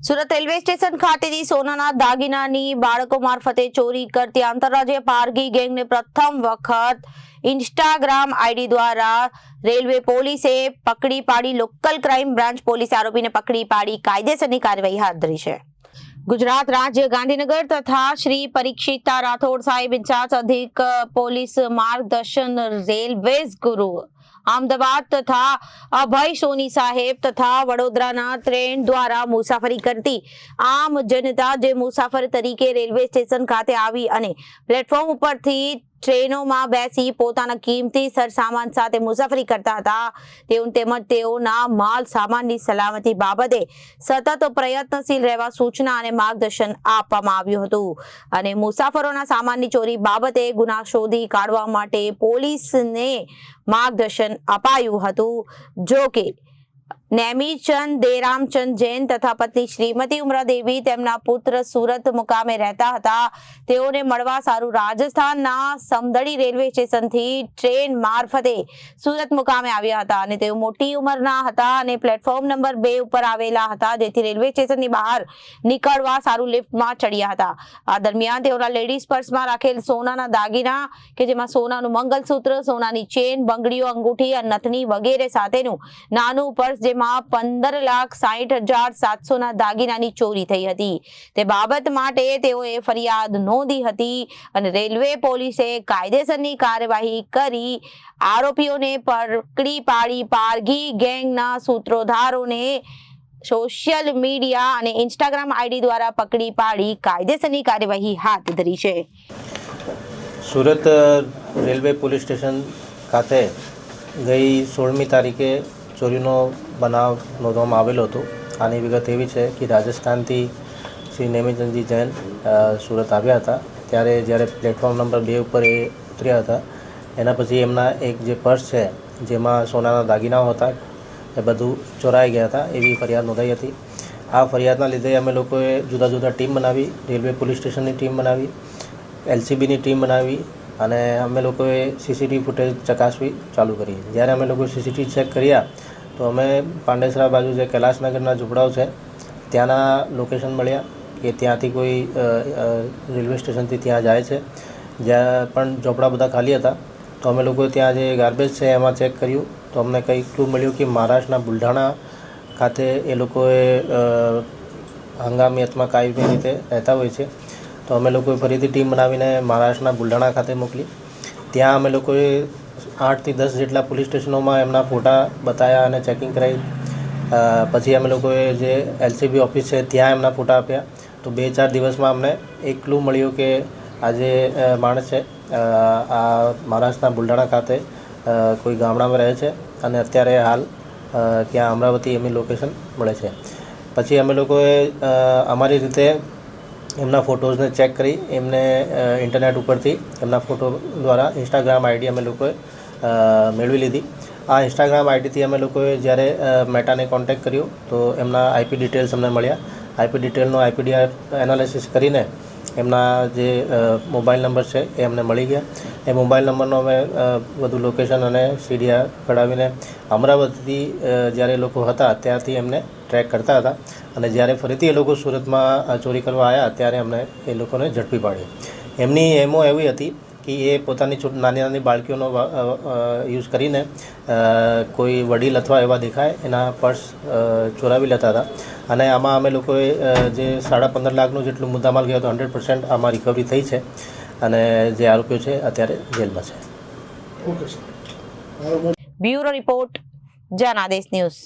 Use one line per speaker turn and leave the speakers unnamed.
Surat railway station ખાતેથી સોનાના દાગીનાની બાળકો મારફતે ચોરી કરતી આંતરરાજ્ય પારગી ગેંગને પ્રથમ વખત ઇન્સ્ટાગ્રામ આઈડી દ્વારા રેલવે પોલીસે પકડી પાડી લોકલ ક્રાઇમ બ્રાન્ચ પોલીસે આરોપીને પકડી પાડી કાયદેસરની કાર્યવાહી હાથ ધરી છે. ગુજરાત રાજ્ય ગાંધીનગર તથા શ્રી પરીક્ષિતા રાઠોડ સાહેબ ઇન્ચાર્જ અધિક પોલીસ માર્ગદર્શન રેલવેઝ ગુરુ અમદાવાદ તથા અભય સોની સાહેબ તથા વડોદરાના ટ્રેન દ્વારા મુસાફરી કરતી આમ જનતા જે મુસાફર તરીકે રેલવે સ્ટેશન ખાતે આવી અને પ્લેટફોર્મ ઉપરથી ટ્રેનોમાં બેસી પોતાના કિંમતી સરસામાન સાથે મુસાફરી કરતા હતા. તેઓ તેમજ તેઓના માલ સામાનની સલામતી બાબતે સતત પ્રયત્નશીલ રહેવા સૂચના અને માર્ગદર્શન આપવામાં આવ્યું હતું. અને મુસાફરોના સામાનની ચોરી બાબતે ગુના શોધી કાઢવા માટે પોલીસને માર્ગદર્શન અપાયું હતું. જો કે નેમીચંદ દેરામચંદ જૈન તથા પત્ની શ્રીમતી ઉમરા દેવી તેમના પુત્ર સુરત મુકામે રહેતા હતા. તેઓને મળવા સારું રાજસ્થાનના સમદડી રેલવે સ્ટેશનથી ટ્રેન મારફતે સુરત મુકામે આવ્યા હતા અને તેઓ મોટી ઉંમરના હતા અને પ્લેટફોર્મ નંબર બે ઉપર આવેલા હતા, જેથી રેલવે સ્ટેશનની બહાર નીકળવા સારું લિફ્ટમાં ચડ્યા હતા. આ દરમિયાન તેઓના લેડીઝ પર્સમાં રાખેલ સોનાના દાગીના, કે જેમાં સોનાનું મંગલસૂત્ર, સોનાની ચેન, બંગડીઓ, અંગૂઠી નથની વગેરે સાથેનું નાનું પર્સ જેમાં પંદર લાખ સાહીઠ હજાર સાતસોના દાગીનાની ચોરી થઈ હતી. તે બાબત માટે તેઓએ ફરિયાદ નોંધી હતી અને રેલવે પોલીસે કાયદેસરની કાર્યવાહી કરી આરોપીઓને પકડી પાડી. પારગી ગેંગના સૂત્રોધારોને સોશિયલ મીડિયા અને ઇન્સ્ટાગ્રામ આઈડી દ્વારા પકડી પાડી કાયદેસરની કાર્યવાહી હાથ ધરી છે.
સુરત રેલવે પોલીસ સ્ટેશન ખાતે ગઈ સોળમી તારીખે ચોરીનો બનાવ નોંધવામાં આવેલો હતો. આની વિગત એવી છે કે રાજસ્થાનથી શ્રી નેમિચંદજી જૈન સુરત આવ્યા હતા. ત્યારે જ્યારે પ્લેટફોર્મ નંબર બે ઉપર એ ઉતર્યા હતા, એના પછી એમના એક જે પર્સ છે, જેમાં સોનાના દાગીનાઓ હતા, એ બધું ચોરાઈ ગયા હતા, એવી ફરિયાદ નોંધાઈ હતી. આ ફરિયાદના લીધે અમે લોકોએ જુદા જુદા ટીમ બનાવી, રેલવે પોલીસ સ્ટેશનની ટીમ બનાવી, એલસીબીની ટીમ બનાવી અને અમે લોકોએ સીસીટીવી ફૂટેજ ચકાસવી ચાલુ કરી. જ્યારે અમે લોકો સીસીટીવી ચેક કર્યા તો અમે પાંડેસરા બાજુ જે કૈલાસનગરના ઝૂંપડાઓ છે, ત્યાંના લોકેશન મળ્યા કે ત્યાંથી કોઈ રેલવે સ્ટેશનથી ત્યાં જાય છે. જ્યાં પણ ઝોપડા બધા ખાલી હતા, તો અમે લોકો ત્યાં જે ગાર્બેજ છે એમાં ચેક કર્યું. તો અમને કંઈ ક્લુ મળ્યું કે મહારાષ્ટ્રના બુલઢાણા ખાતે એ લોકોએ હંગામી અથવા કાયમી રીતે રહેતા હોય છે. તો અમે લોકોએ ફરીથી ટીમ બનાવીને મહારાષ્ટ્રના બુલઢાણા ખાતે મોકલી. ત્યાં અમે લોકોએ આઠથી દસ જેટલા પોલીસ સ્ટેશનોમાં એમના ફોટા બતાવ્યા અને ચેકિંગ કરાવી પછી અમે લોકોએ જે એલસીબી ઓફિસ છે ત્યાં એમના ફોટા આપ્યા. તો બે ચાર દિવસમાં અમને એક ક્લુ મળ્યું કે આ જે માણસ છે. આ મહારાષ્ટ્રના બુલઢાણા ખાતે કોઈ ગામડામાં રહે છે અને અત્યારે હાલ ત્યાં અમરાવતી એમની લોકેશન મળે છે. પછી અમે લોકોએ અમારી રીતે એમના ફોટોઝને ચેક કરી. એમને ઇન્ટરનેટ ઉપરથી એમના ફોટો દ્વારા ઇન્સ્ટાગ્રામ આઈડી અમે લોકોએ મેળવી લીધી. આ ઇન્સ્ટાગ્રામ આઈડીથી અમે લોકોએ જ્યારે મેટાને કોન્ટેક્ટ કર્યો, તો એમના આઈપી ડિટેલ્સ અમને મળ્યા. આઈપી ડિટેલનો આઈપીડીઆર એનાલિસિસ કરીને એમના જે મોબાઈલ નંબર છે, એ અમને મળી ગયા. એ મોબાઈલ નંબરનો અમે બધું લોકેશન અને સીડીઆર કઢાવીને અમરાવતીથી જ્યારે લોકો હતા ત્યાંથી એમને ટ્રેક કરતા હતા. અને જ્યારે ફરીથી એ લોકો સુરતમાં ચોરી કરવા આવ્યા ત્યારે અમને એ લોકોને ઝડપી પાડી એમની એમો એવી હતી કે એ પોતાની છોટ નાની નાની બાળકીઓનો યુઝ કરીને કોઈ વડીલ અથવા એવા દેખાય એના પર્સ ચોરાવી લેતા હતા. અને આમાં અમે લોકોએ જે સાડા પંદર લાખનું જેટલું મુદ્દામાલ ગયો હતો હંડ્રેડ પર્સન્ટ આમાં રિકવરી થઈ છે. અને જે આરોપીઓ છે અત્યારે જેલમાં છે.
Bureau report Janadesh news.